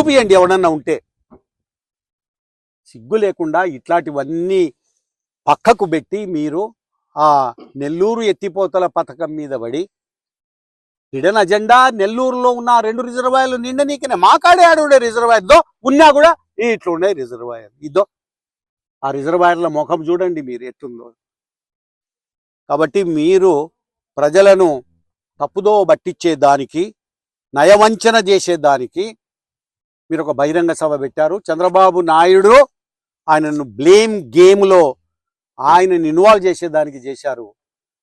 చూపియండి ఎవడన్నా ఉంటే. సిగ్గు లేకుండా ఇట్లాంటివన్నీ పక్కకు పెట్టి మీరు ఆ నెల్లూరు ఎత్తిపోతల పథకం మీద పడి హిడెన్ అజెండా నెల్లూరులో ఉన్న రెండు రిజర్వాయర్లు నిండనీకనే మా కాడే ఆడుండే రిజర్వాయర్. దో ఉన్నా కూడా ఇట్లుండే రిజర్వాయర్. ఇదో ఆ రిజర్వాయర్ల ముఖం చూడండి మీరు ఎట్లుందో. కాబట్టి మీరు ప్రజలను తప్పుదో పట్టించే దానికి నయవంచన చేసేదానికి మీరు ఒక బహిరంగ సభ పెట్టారు. చంద్రబాబు నాయుడు ఆయనను బ్లేమ్ గేమ్లో ఆయనను ఇన్వాల్వ్ చేసేదానికి చేశారు.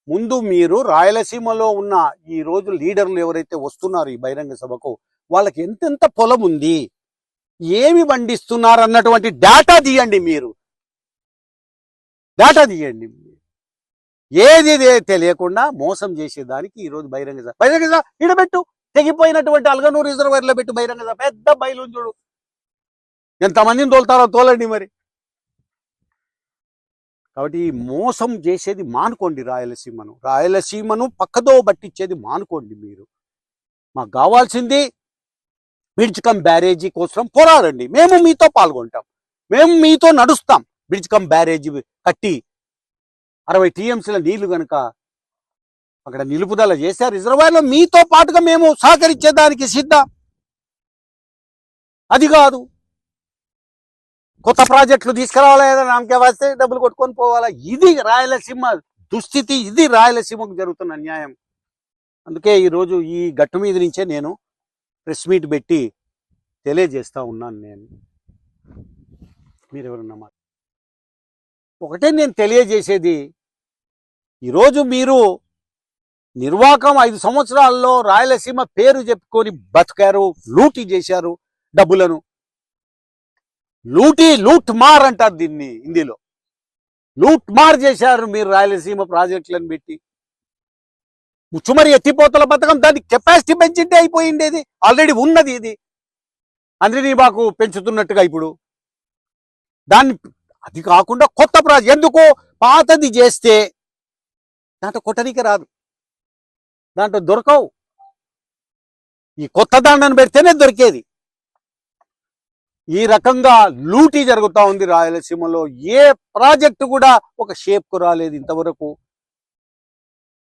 ముందు మీరు రాయలసీమలో ఉన్న ఈ రోజు లీడర్లు ఎవరైతే వస్తున్నారు ఈ బహిరంగ సభకు వాళ్ళకి ఎంతెంత పొలం ఉంది ఏమి పండిస్తున్నారు అన్నటువంటి డేటా తీయండి మీరు. డేటా తీయండి ఏది తెలియకుండా మోసం చేసేదానికి ఈ రోజు బహిరంగ సభ. బహిరంగ సభ ఇడబెట్టు తెగిపోయినటువంటి అల్గనూరు రిజర్వాయర్లో పెట్టి బహిరంగ సభ. పెద్ద బయలు చూడు. ఎంతమందిని తోలుతారో తోలండి మరి. కాబట్టి ఈ మోసం చేసేది మానుకోండి రాయలసీమను. రాయలసీమను పక్కదో పట్టించేది మానుకోండి మీరు. మాకు కావాల్సింది బ్రిడ్జ్ కమ్ బ్యారేజీ కోసం పోరాడండి. మేము మీతో పాల్గొంటాం. మేము మీతో నడుస్తాం. బ్రిడ్జ్ కమ్ బ్యారేజీ కట్టి అరవై టీఎంసీల నీళ్ళు కనుక అక్కడ నిలుపుదల చేస్తే రిజర్వాయర్లో మీతో పాటుగా మేము సహకరించేదానికి సిద్ధం. అది కాదు. కొత్త ప్రాజెక్టులు తీసుకురావాలా ఏదైనా నామకే వస్తే డబ్బులు కొట్టుకొని పోవాలా? ఇది రాయలసీమ దుస్థితి ఇది రాయలసీమకు జరుగుతున్న అన్యాయం అందుకే ఈరోజు ఈ గట్టు మీద నుంచే నేను ప్రెస్ మీట్ పెట్టి తెలియజేస్తా ఉన్నాను నేను. మీరెవరన్నా మాట ఒకటే నేను తెలియజేసేది ఈరోజు మీరు నిర్వాకం ఐదు సంవత్సరాల్లో రాయలసీమ పేరు చెప్పుకొని బతికారు లూటీ చేశారు డబ్బులను. లూటీ లూట్ మార్ అంటారు దీన్ని హిందీలో. లూట్ మార్ చేశారు మీరు రాయలసీమ ప్రాజెక్టులను పెట్టి. ముచ్చుమరి ఎత్తిపోతల పథకం దాని కెపాసిటీ పెంచింటే అయిపోయిండేది ఆల్రెడీ ఉన్నది ఇది. అందరినీ మాకు పెంచుతున్నట్టుగా ఇప్పుడు. దాన్ని అది కాకుండా కొత్త ప్రాజెక్ట్ ఎందుకు పాతది చేస్తే దాంట్లో కొట్టనీకి రాదు. దాంట్లో దొరకవు. ఈ కొత్త దాండను పెడితేనే దొరికేది. ఈ రకంగా లూటీ జరుగుతూ ఉంది రాయలసీమలో. ఏ ప్రాజెక్టు కూడా ఒక షేప్కు రాలేదు ఇంతవరకు.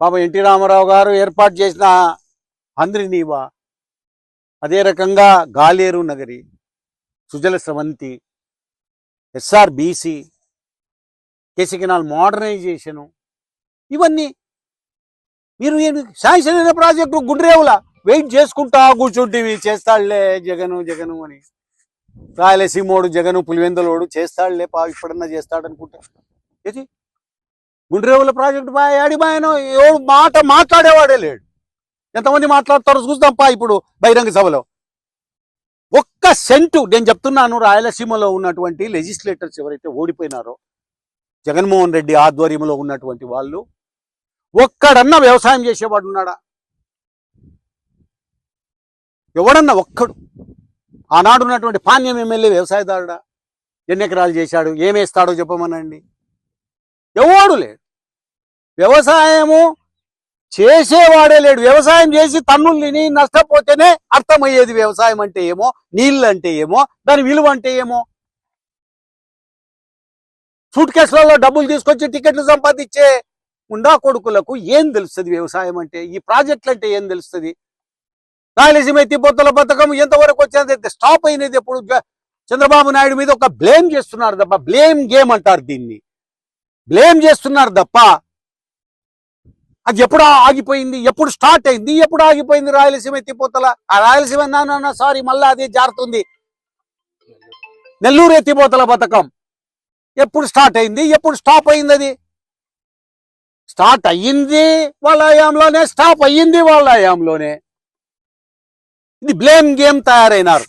పాప ఎన్టీ రామారావు గారు ఏర్పాటు చేసిన అంద్రినీవా అదే రకంగా గాలేరు నగరి సుజల స్రవంతి ఎస్ఆర్బీసీ బీసీ కేసికినాల్ మోడర్నైజేషను ఇవన్నీ మీరు శాంక్షన్ అయిన ప్రాజెక్టు గుండ్రేవుల వెయిట్ చేసుకుంటా కూర్చుంటేవి చేస్తాడులే జగను జగను అని. రాయలసీమోడు జగను పులివెందులోడు చేస్తాడులే పా ఇప్పుడన్నా చేస్తాడు అనుకుంటా ఏది? గుండ్రేవుల ప్రాజెక్టు బాయ్ ఆడి బాయనో ఎవడు మాట మాట్లాడేవాడే లేడు. ఎంతమంది మాట్లాడతారో చూద్దాంపా ఇప్పుడు బహిరంగ సభలో. ఒక్క సెంటు నేను చెప్తున్నాను రాయలసీమలో ఉన్నటువంటి లెజిస్లేటర్స్ ఎవరైతే ఓడిపోయినారో జగన్మోహన్ రెడ్డి ఆధ్వర్యంలో ఉన్నటువంటి వాళ్ళు ఒక్కడన్నా వ్యవసాయం చేసేవాడు ఉన్నాడా? ఎవడన్నా ఒక్కడు. ఆనాడు ఉన్నటువంటి పాణ్యం ఎమ్మెల్యే వ్యవసాయదారుడా? ఎన్ని ఎకరాలు చేశాడు? ఏమేస్తాడో చెప్పమనండి. ఎవడు లేడు. వ్యవసాయము చేసేవాడే లేడు. వ్యవసాయం చేసి తన్నులు తిని నష్టపోతేనే అర్థమయ్యేది వ్యవసాయం అంటే ఏమో నీళ్ళు అంటే ఏమో దాని విలువ అంటే ఏమో. సూట్ కేసులలో డబ్బులు తీసుకొచ్చి టికెట్లు సంపాదించే ఉండా కొడుకులకు ఏం తెలుస్తుంది వ్యవసాయం అంటే? ఈ ప్రాజెక్టులు అంటే ఏం తెలుస్తుంది? రాయలసీమ ఎత్తిపోతల పథకం ఎంతవరకు వచ్చినది స్టాప్ అయినది ఎప్పుడు? చంద్రబాబు నాయుడు మీద ఒక బ్లేమ్ చేస్తున్నారు తప్ప బ్లేమ్ గేమ్ అంటారు దీన్ని. బ్లేమ్ చేస్తున్నారు తప్ప అది ఎప్పుడు ఆగిపోయింది? ఎప్పుడు స్టార్ట్ అయింది? ఎప్పుడు ఆగిపోయింది రాయలసీమ ఎత్తిపోతల ఆ రాయలసీమ నాన్న సారీ మళ్ళా అదే జారుతుంది. నెల్లూరు ఎత్తిపోతల పథకం ఎప్పుడు స్టార్ట్ అయింది? ఎప్పుడు స్టాప్ అయింది అది? స్టార్ట్ అయ్యింది వాళ్ళ హయాంలోనే స్టాప్ అయ్యింది వాళ్ళ హయాంలోనే. ఇది బ్లేమ్ గేమ్ తయారైనారు.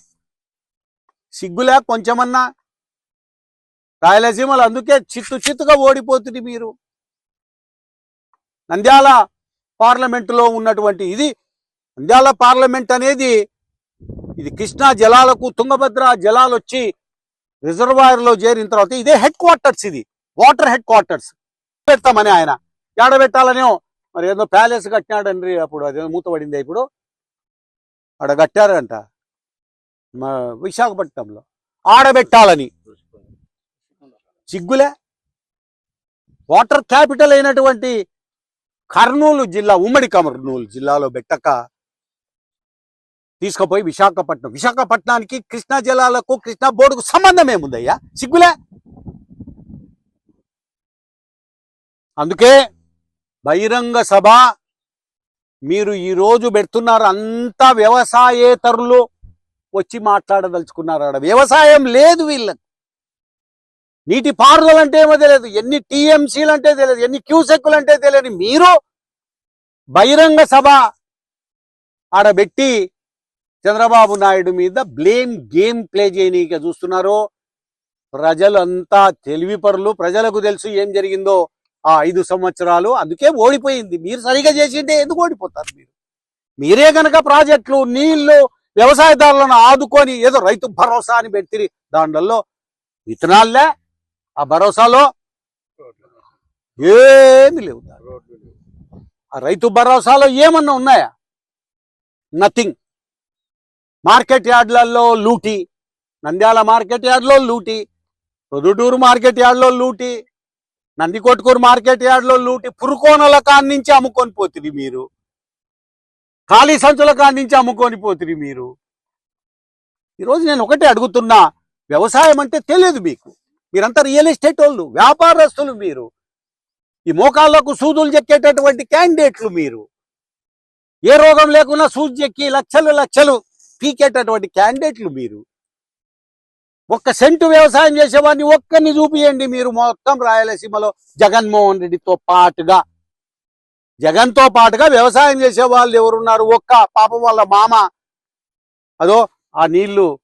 సిగ్గులే కొంచెమన్నా. రాయలసీమలు అందుకే చిత్తు చిత్తుగా ఓడిపోతుంది మీరు. నంద్యాల పార్లమెంటులో ఉన్నటువంటి ఇది నంద్యాల పార్లమెంట్ అనేది ఇది కృష్ణా జలాలకు తుంగభద్ర జలాలు వచ్చి రిజర్వాయర్లో చేరిన తర్వాత ఇదే హెడ్ క్వార్టర్స్ ఇది వాటర్ హెడ్ క్వార్టర్స్. పెడతామని ఆయన. ఏడబెట్టాలనే మరి ఏదో ప్యాలెస్ కట్టినాడండి అప్పుడు అదే మూతపడింది ఇప్పుడు. ఆడ కట్టారంట మా విశాఖపట్నంలో. ఆడబెట్టాలని. సిగ్గులే? వాటర్ క్యాపిటల్ అయినటువంటి కర్నూలు జిల్లా ఉమ్మడి కర్నూలు జిల్లాలో పెట్టక తీసుకుపోయి విశాఖపట్నం. విశాఖపట్నానికి కృష్ణా జిల్లాలకు కృష్ణా బోర్డుకు సంబంధం ఏముందయ్యా? సిగ్గులే? అందుకే బహిరంగ సభ. మీరు ఈరోజు పెడుతున్నారు అంతా వ్యవసాయేతరులు వచ్చి మాట్లాడదలుచుకున్నారు ఆడ వ్యవసాయం లేదు వీళ్ళకి. నీటి పారుదల అంటే ఏమో తెలియదు. ఎన్ని టీఎంసీలు అంటే తెలియదు. ఎన్ని క్యూసెక్కులు అంటే తెలియదు. మీరు బహిరంగ సభ ఆడబెట్టి చంద్రబాబు నాయుడు మీద బ్లేమ్ గేమ్ ప్లే చేయనీక చూస్తున్నారు. ప్రజలు అంతా తెలివిపరులు. ప్రజలకు తెలుసు ఏం జరిగిందో. ఆ ఐదు సంవత్సరాలు అందుకే ఓడిపోయింది. మీరు సరిగా చేసింటే ఎందుకు ఓడిపోతారు మీరు? మీరే గనక ప్రాజెక్టులు నీళ్ళు వ్యవసాయదారులను ఆదుకొని ఏదో రైతు భరోసా అని పెట్టి దాంట్లో విత్తనాలే ఆ భరోసాలో ఏమి లేవు ఆ రైతు భరోసాలో ఏమన్నా ఉన్నాయా? నథింగ్ మార్కెట్ యార్డ్లలో లూటీ నంద్యాల మార్కెట్ యార్డ్లో లూటీ పొదుటూరు మార్కెట్ యార్డ్లో లూటీ నందికొట్కూరు మార్కెట్ యార్డ్లో లూటి పురుకోనల కాన్నించి నుంచి అమ్ముకొని పోతుంది మీరు. ఖాళీ సంచుల కాన్నించి నుంచి అమ్ముకొని పోతుంది మీరు. ఈరోజు నేను ఒకటే అడుగుతున్నా వ్యవసాయం అంటే తెలియదు మీకు. మీరంతా రియల్ ఎస్టేట్ వాళ్ళు వ్యాపారస్తులు మీరు. ఈ మోకాళ్ళకు సూదులు చెక్కేటటువంటి క్యాండిడేట్లు మీరు. ఏ రోగం లేకున్నా సూది చెక్కి లక్షలు లక్షలు పీకేటటువంటి క్యాండిడేట్లు మీరు. ఒక్క సెంటు వ్యవసాయం చేసేవాడిని ఒక్కరిని చూపియండి. మీరు మొత్తం రాయలసీమలో జగన్మోహన్ రెడ్డితో పాటుగా జగన్తో పాటుగా వ్యవసాయం చేసే వాళ్ళు ఎవరున్నారు? ఒక్క పాపం వాళ్ళ మామ. అదో ఆ నీళ్ళు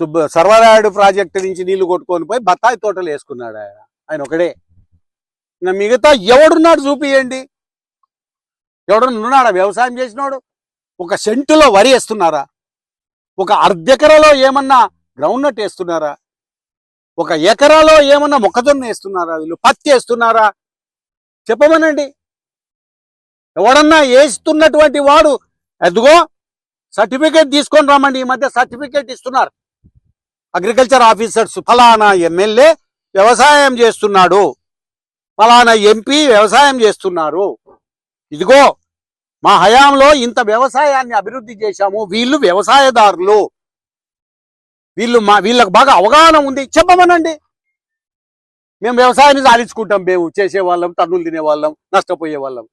సుబ్బ సర్వరాయుడు ప్రాజెక్టు నుంచి నీళ్ళు కొట్టుకొని పోయి బత్తాయి తోటలు వేసుకున్నాడు ఆయన. ఆయన ఒకడే. ఇంకా మిగతా ఎవడున్నాడు చూపియండి. ఎవడున్నాడా ఉన్నాడా? వ్యవసాయం చేసినోడు. ఒక సెంటులో వరి వేస్తున్నారా? ఒక అర్ధెకరలో ఏమన్నా గ్రౌండ్ నట్ వేస్తున్నారా? ఒక ఎకరాలో ఏమన్నా మొక్కజొన్న వేస్తున్నారా? వీళ్ళు పత్తి వేస్తున్నారా? చెప్పమనండి. ఎవడన్నా వేస్తున్నటువంటి వాడు ఎదుగో సర్టిఫికేట్ తీసుకొని రమ్మండి. ఈ మధ్య సర్టిఫికేట్ ఇస్తున్నారు. అగ్రికల్చర్ ఆఫీసర్స్ ఫలానా ఎమ్మెల్యే వ్యవసాయం చేస్తున్నాడు. ఫలానా ఎంపీ వ్యవసాయం చేస్తున్నారు. ఇదిగో మా హయాంలో ఇంత వ్యవసాయాన్ని అభివృద్ధి చేశాము. వీళ్ళు వ్యవసాయదారులు. వీళ్ళు మా వీళ్ళకి బాగా అవగాహన ఉంది. చెప్పమనండి. మేము వ్యవసాయాన్ని సాధించుకుంటాం. మేము చేసే వాళ్ళం తన్నులు తినే వాళ్ళం నష్టపోయే వాళ్ళం